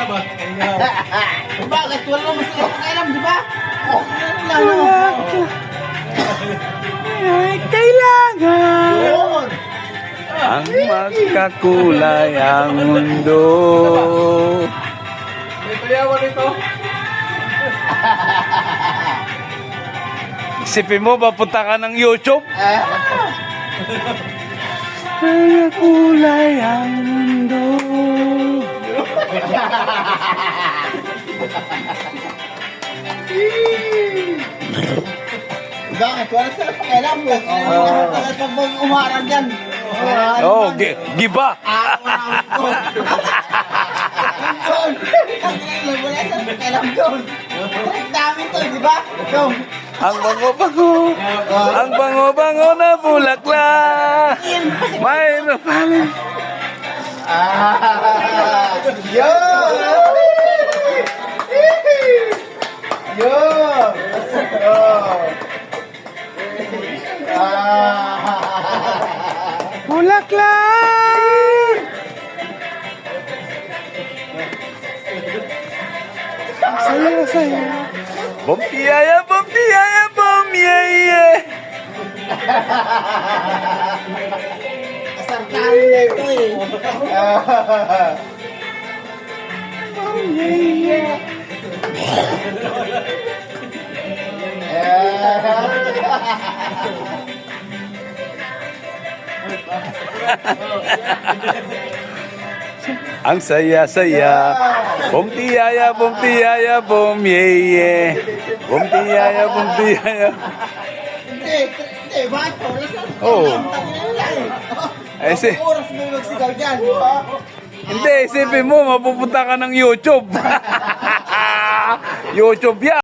na ba? Bakit? Wala naman sila pakialam, di ba? Oh, wala ka. Ay, kailangan. Yun. Ang magkakulay ang mundo. May kuyawan ito. Isipin mo, papunta ka ng YouTube. Eh, Magkakulay ang Bakit? Wala sila pakialam. Oh. Bakit pag mag umarang? Wala Oh, gi- giba. Ah, wala. Wala sila pakialam doon. Dami to, di ba? Ang bango-bango, ang bango-bango na bulaklak. Mayroon pa rin. Ah! Yun! Bulaklak! Saya, saya. Bumpiyaya, bumpiyaya, bumpiyaya. Kasartahan na ito eh. Ah. Ang saya-saya. Bumpiyaya, bumpiyaya, bumpiyaya. Bumpiyaya, bumpiyaya. Hindi, hindi, bakit po? Wala sila Oo. pakialam. Tangina nila eh. Si- Oras mo magsigaw dyan. Hindi, isipin mo, mapupunta ka ng YouTube. YouTube yan.